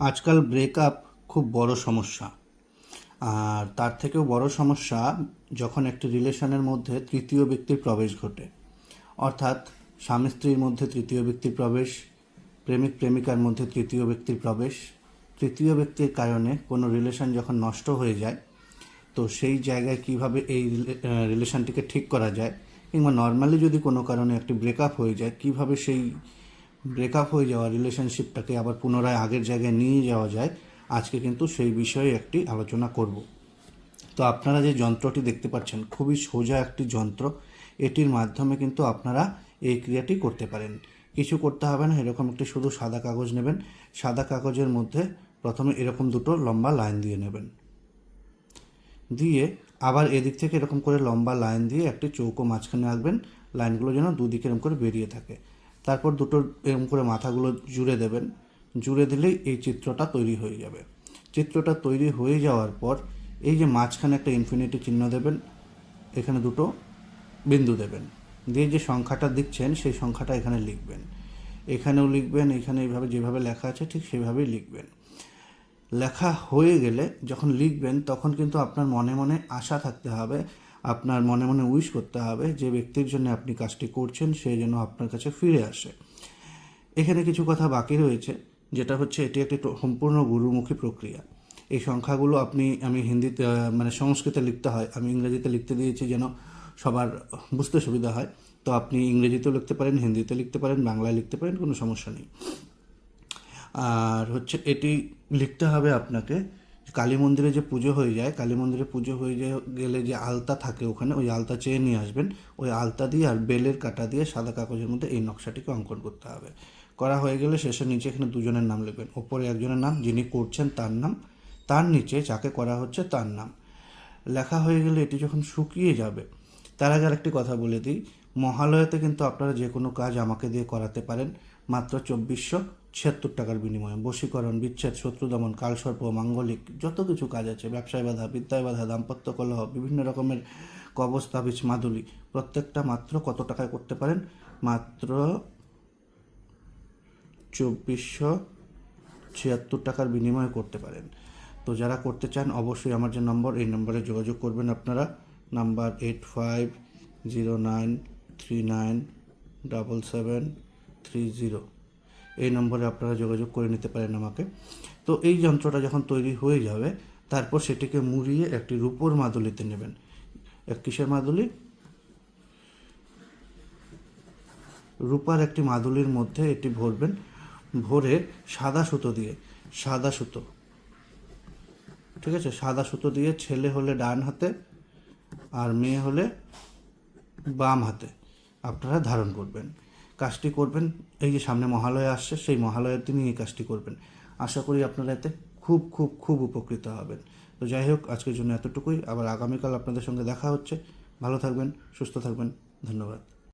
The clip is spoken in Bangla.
আজকাল ব্রেকআপ খুব বড় সমস্যা। আর তার থেকেও বড় সমস্যা যখন একটি রিলেশনের মধ্যে তৃতীয় ব্যক্তির প্রবেশ ঘটে। অর্থাৎ স্বামী স্ত্রীর মধ্যে তৃতীয় ব্যক্তির প্রবেশ, প্রেমিক প্রেমিকার মধ্যে তৃতীয় ব্যক্তির প্রবেশ, তৃতীয় ব্যক্তির কারণে কোনো রিলেশন যখন নষ্ট হয়ে যায়, তো সেই জায়গায় কীভাবে এই রিলেশনটিকে ঠিক করা যায়, কিংবা নর্মালি যদি কোনো কারণে একটি ব্রেকআপ হয়ে যায়, কীভাবে সেই ব্রেকআপ হয়ে যাওয়া রিলেশনশিপটাকে আবার পুনরায় আগের জায়গায় নিয়ে যাওয়া যায়, আজকে কিন্তু সেই বিষয়ে একটি আলোচনা করব। তো আপনারা যে যন্ত্রটি দেখতে পাচ্ছেন, খুবই সোজা একটি যন্ত্র। এটির মাধ্যমে কিন্তু আপনারা এই ক্রিয়াটি করতে পারেন। কিছু করতে হবে না, এরকম একটি শুধু সাদা কাগজ নেবেন। সাদা কাগজের মধ্যে প্রথমে এরকম দুটো লম্বা লাইন দিয়ে নেবেন। দিয়ে আবার এদিক থেকে এরকম করে লম্বা লাইন দিয়ে একটি চৌকো মাঝখানে আঁকবেন লাইনগুলো যেন দুদিকে এরকম করে বেরিয়ে থাকে। তারপর দুটো এরকম করে মাথাগুলো জুড়ে দেবেন। জুড়ে দিলেই এই চিত্রটা তৈরি হয়ে যাবে। চিত্রটা তৈরি হয়ে যাওয়ার পর এই যে মাঝখানে একটা ইনফিনিটি চিহ্ন দেবেন, এখানে দুটো বিন্দু দেবেন। দিয়ে যে সংখ্যাটা দিচ্ছেন, সেই সংখ্যাটা এখানে লিখবেন। এখানেও লিখবেন, এখানে এইভাবে যেভাবে লেখা আছে ঠিক সেভাবেই লিখবেন। লেখা হয়ে গেলে যখন লিখবেন, তখন কিন্তু আপনার মনে মনে আশা থাকতে হবে আপনার মনে মনে উইশ করতে হবে যে ব্যক্তির জন্য আপনি কাজটি করছেন, সে যেন আপনার কাছে ফিরে আসে। এখানে কিছু কথা বাকি রয়েছে, যেটা হচ্ছে এটি একটি সম্পূর্ণ গুরুমুখী প্রক্রিয়া। এই সংখ্যাগুলো আপনি, আমি হিন্দিতে মানে সংস্কৃতে লিখতে হয়। আমি ইংরেজিতে লিখতে দিয়েছি যেন সবার বুঝতে সুবিধা হয়। তো আপনি ইংরেজিতেও লিখতে পারেন, হিন্দিতে লিখতে পারেন, বাংলায় লিখতে পারেন, কোনো সমস্যা নেই। আর হচ্ছে এটি লিখতে হবে আপনাকে কালী মন্দিরে যে পুজো হয়ে যায়, কালী মন্দিরে পুজো হয়ে যায় গেলে যে আলতা থাকে ওখানে, ওই আলতা চেয়ে নিয়ে আসবেন। ওই আলতা দিয়ে আর বেলের কাটা দিয়ে সাদা কাগজের মধ্যে এই নকশাটিকে অঙ্কন করতে হবে। করা হয়ে গেলে শেষে নিচে এখানে দুজনের নাম লিখবেন। ওপরে একজনের নাম, যিনি করছেন তার নাম, তার নিচে যাকে করা হচ্ছে তার নাম। লেখা হয়ে গেলে এটি যখন শুকিয়ে যাবে, তার আগে আরেকটি কথা বলে দিই। মহালয়াতে কিন্তু আপনারা যে কোনো কাজ আমাকে দিয়ে করাতে পারেন। মাত্র চব্বিশশো ছিয়াত্তর টাকার বিনিময়ে। বশীকরণ, বিচ্ছেদ, শত্রু দমন কালসর্প মাঙ্গলিক, যত কিছু কাজ আছে, ব্যবসায় বাধা, বিদ্যায় বাধা, দাম্পত্য কলহ, বিভিন্ন রকমের কবচ, তাবিজ, মাদুলি, প্রত্যেকটা মাত্র কত টাকায় করতে পারেন? মাত্র চব্বিশশো ছিয়াত্তর টাকার বিনিময়ে করতে পারেন। তো যারা করতে চান, অবশ্যই আমার যে নম্বর, এই নম্বরে যোগাযোগ করবেন আপনারা। Number eight five zero nine three nine double seven three zero এই নম্বরে আপনারা যোগাযোগ করে নিতে পারেন আমাকে। তো এই যন্ত্রটা যখন তৈরি হয়ে যাবে, তারপর সেটিকে মুড়িয়ে একটি রূপোর মাদুলিতে নেবেন। এক কিসের মাদুলি? রূপার একটি মাদুলির মধ্যে এটি ভরবেন। ভরে সাদা সুতো দিয়ে, সাদা সুতো। ঠিক আছে? সাদা সুতো দিয়ে ছেলে হলে ডান হাতে আর মেয়ে হলে বাম হাতে। আপনারা ধারণ করবেন। কাজটি করবেন। এই যে সামনে মহালয়া আসছে, সেই মহালয়ার দিনই এই কাজটি করবেন। আশা করি আপনারা এতে খুব খুব খুব উপকৃত হবেন। তো যাই হোক, আজকের জন্য এতটুকুই। আবার আগামীকাল আপনাদের সঙ্গে দেখা হচ্ছে। ভালো থাকবেন, সুস্থ থাকবেন। ধন্যবাদ।